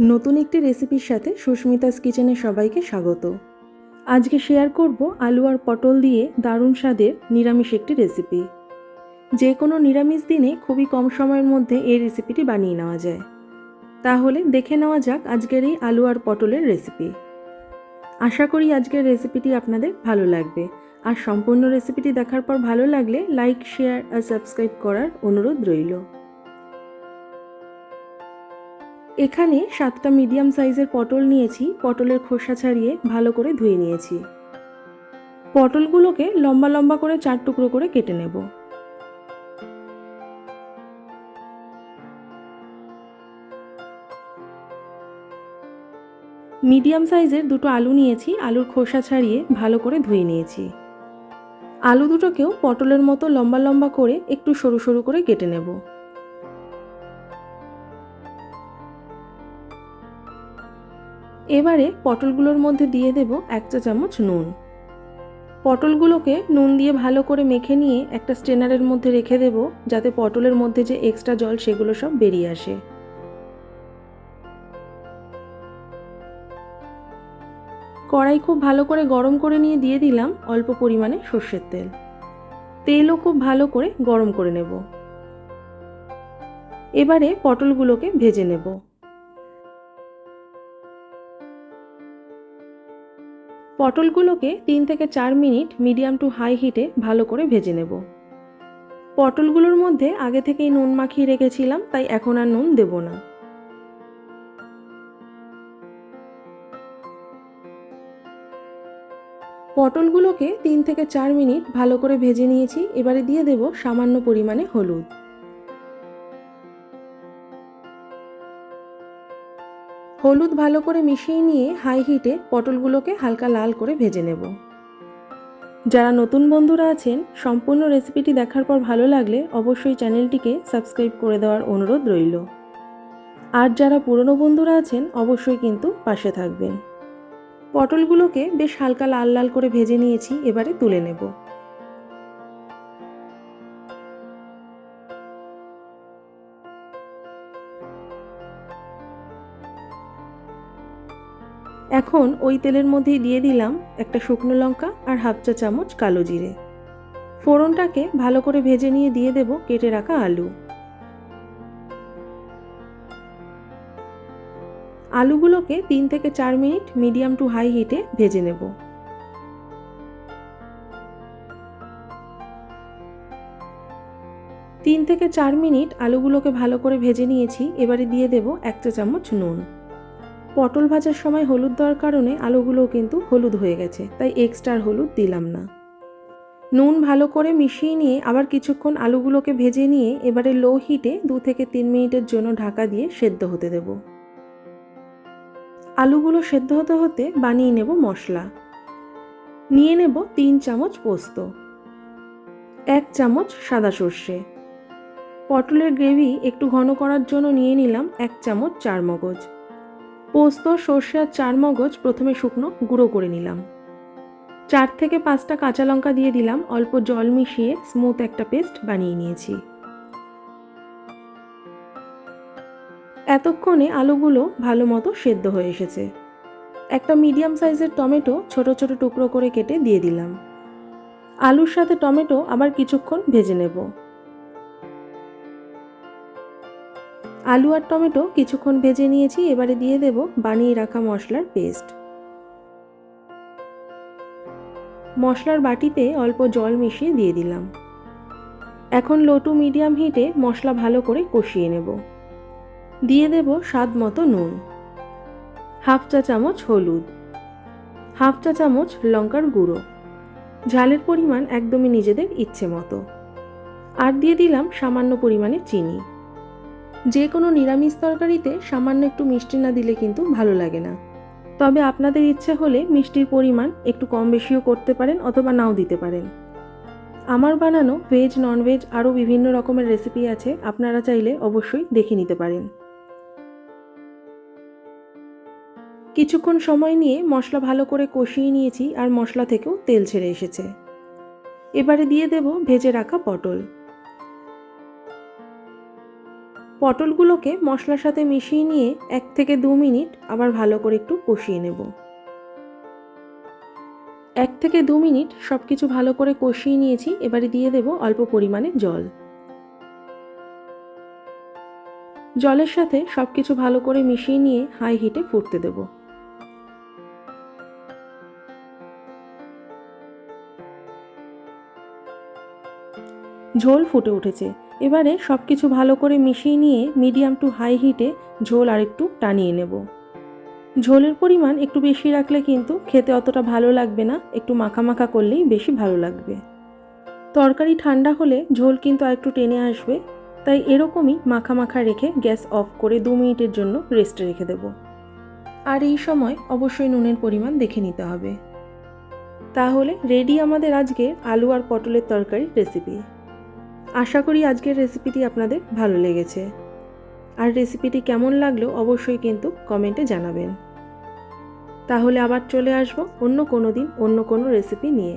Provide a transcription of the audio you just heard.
নতুন একটি রেসিপির সাথে সুস্মিতাস কিচেনে সবাইকে স্বাগত। আজকে শেয়ার করব আলু আর পটল দিয়ে দারুণ স্বাদের নিরামিষ একটি রেসিপি। যে কোনো নিরামিষ দিনে খুবই কম সময়ের মধ্যে এই রেসিপিটি বানিয়ে নেওয়া যায়। তাহলে দেখে নেওয়া যাক আজকের এই আলু আর পটলের রেসিপি। আশা করি আজকের রেসিপিটি আপনাদের ভালো লাগবে। আর সম্পূর্ণ রেসিপিটি দেখার পর ভালো লাগলে লাইক, শেয়ার আর সাবস্ক্রাইব করার অনুরোধ রইল। এখানে সাতটা মিডিয়াম সাইজের পটল নিয়েছি, পটলের খোসা ছাড়িয়ে ভালো করে ধুয়ে নিয়েছি। পটলগুলোকে লম্বা লম্বা করে চার টুকরো করে কেটে নেব। মিডিয়াম সাইজের দুটো আলু নিয়েছি, আলুর খোসা ছাড়িয়ে ভালো করে ধুয়ে নিয়েছি। আলু দুটোকেও পটলের মতো লম্বা লম্বা করে একটু সরু সরু করে কেটে নেব। এবারে পটলগুলোর মধ্যে দিয়ে দেব এক চা চামচ নুন। পটলগুলোকে নুন দিয়ে ভালো করে মেখে নিয়ে একটা স্টেনারের মধ্যে রেখে দেব, যাতে পটলের মধ্যে যে এক্সট্রা জল সেগুলো সব বেরিয়ে আসে। কড়াই খুব ভালো করে গরম করে নিয়ে দিয়ে দিলাম অল্প পরিমাণে সর্ষের তেল। তেলও খুব ভালো করে গরম করে নেব। এবারে পটলগুলোকে ভেজে নেব। পটলগুলোকে তিন থেকে চার মিনিট মিডিয়াম টু হাই হিটে ভালো করে ভেজে নেব। পটলগুলোর মধ্যে আগে থেকেই নুন মাখিয়ে রেখেছিলাম, তাই এখন আর নুন দেব না। পটলগুলোকে তিন থেকে চার মিনিট ভালো করে ভেজে নিয়েছি, এবারে দিয়ে দেব সামান্য পরিমাণে হলুদ। হলুদ ভালো করে মিশিয়ে নিয়ে হাই হিটে পটলগুলোকে হালকা লাল করে ভেজে নেব। যারা নতুন বন্ধুরা আছেন, সম্পূর্ণ রেসিপিটি দেখার পর ভালো লাগলে অবশ্যই চ্যানেলটিকে সাবস্ক্রাইব করে দেওয়ার অনুরোধ রইল। আর যারা পুরনো বন্ধুরা আছেন, অবশ্যই কিন্তু পাশে থাকবেন। পটলগুলোকে বেশ হালকা লাল লাল করে ভেজে নিয়েছি, এবারে তুলে নেব। এখন ওই তেলের মধ্যেই দিয়ে দিলাম একটা শুকনো লঙ্কা আর হাফ চা চামচ কালো জিরে। ফোড়নটাকে ভালো করে ভেজে নিয়ে দিয়ে দেব কেটে রাখা আলু। আলুগুলোকে তিন থেকে চার মিনিট মিডিয়াম টু হাই হিটে ভেজে নেব। তিন থেকে চার মিনিট আলুগুলোকে ভালো করে ভেজে নিয়েছি, এবারে দিয়ে দেব এক চা চামচ নুন। পটল ভাজার সময় হলুদ দেওয়ার কারণে আলুগুলোও কিন্তু হলুদ হয়ে গেছে, তাই এক্সট্রা হলুদ দিলাম না। নুন ভালো করে মিশিয়ে নিয়ে আবার কিছুক্ষণ আলুগুলোকে ভেজে নিয়ে এবারে লো হিটে দু থেকে তিন মিনিটের জন্য ঢাকা দিয়ে সেদ্ধ হতে দেব। আলুগুলো সেদ্ধ হতে হতে বানিয়ে নেব মশলা। নিয়ে নেব তিন চামচ পোস্ত, এক চামচ সাদা সর্ষে। পটলের গ্রেভি একটু ঘন করার জন্য নিয়ে নিলাম এক চামচ চার মগজ পোস্ত, সর্ষে আর চার মগজ প্রথমে শুকনো গুঁড়ো করে নিলাম। চার থেকে পাঁচটা কাঁচা লঙ্কা দিয়ে দিলাম, অল্প জল মিশিয়ে স্মুথ একটা পেস্ট বানিয়ে নিয়েছি। এতক্ষণে আলুগুলো ভালো মতো সেদ্ধ হয়ে এসেছে। একটা মিডিয়াম সাইজের টমেটো ছোট ছোট টুকরো করে কেটে দিয়ে দিলাম। আলুর সাথে টমেটো আবার কিছুক্ষণ ভেজে নেব। আলু আর টমেটো কিছুক্ষণ ভেজে নিয়েছি, এবারে দিয়ে দেব বানিয়ে রাখা মশলার পেস্ট। মশলার বাটিতে অল্প জল মিশিয়ে দিয়ে দিলাম। এখন লো টু মিডিয়াম হিটে মশলা ভালো করে কষিয়ে নেব। দিয়ে দেব স্বাদ মতো নুন। হাফ চা চামচ হলুদ। হাফ চা চামচ লঙ্কার গুঁড়ো। ঝালের পরিমাণ একদমই নিজেদের ইচ্ছে মতো। আর দিয়ে দিলাম সামান্য পরিমাণে চিনি। যে কোনো নিরামিষ তরকারিতে সামান্য একটু মিষ্টি না দিলে কিন্তু ভালো লাগে না। তবে আপনাদের ইচ্ছে হলে মিষ্টির পরিমাণ একটু কম বেশিও করতে পারেন অথবা নাও দিতে পারেন। আমার বানানো ভেজ, ননভেজ আরও বিভিন্ন রকমের রেসিপি আছে, আপনারা চাইলে অবশ্যই দেখে নিতে পারেন। কিছুক্ষণ সময় নিয়ে মশলা ভালো করে কষিয়ে নিয়েছি আর মশলা থেকেও তেল ছেড়ে এসেছে। এবারে দিয়ে দেব ভেজে রাখা পটল। পটলগুলোকে মশলার সাথে মিশিয়ে নিয়ে এক থেকে দু মিনিট আবার ভালো করে একটু কষিয়ে নেব। এক থেকে দু মিনিট সব কিছু ভালো করে কষিয়ে নিয়েছি, এবারে দিয়ে দেব অল্প পরিমাণে জল। জলের সাথে সব কিছু ভালো করে মিশিয়ে নিয়ে হাই হিটে ফুটতে দেব। ঝোল ফুটে উঠেছে। এবারে সব কিছু ভালো করে মিশিয়ে নিয়ে মিডিয়াম টু হাই হিটে ঝোল আর একটু টানিয়ে নেব। ঝোলের পরিমাণ একটু বেশি রাখলে কিন্তু খেতে অতটা ভালো লাগবে না, একটু মাখা মাখা করলেই বেশি ভালো লাগবে। তরকারি ঠান্ডা হলে ঝোল কিন্তু আর একটু টেনে আসবে, তাই এরকমই মাখা মাখা রেখে গ্যাস অফ করে দু মিনিটের জন্য রেস্টে রেখে দেব। আর এই সময় অবশ্যই নুনের পরিমাণ দেখে নিতে হবে। তাহলে রেডি আমাদের আজকের আলু আর পটলের তরকারির রেসিপি। আশা করি আজকের রেসিপিটি আপনাদের ভালো লেগেছে। আর রেসিপিটি কেমন লাগল অবশ্যই কিন্তু কমেন্টে জানাবেন। তাহলে আবার চলে আসব অন্য কোনো দিন অন্য কোনো রেসিপি নিয়ে।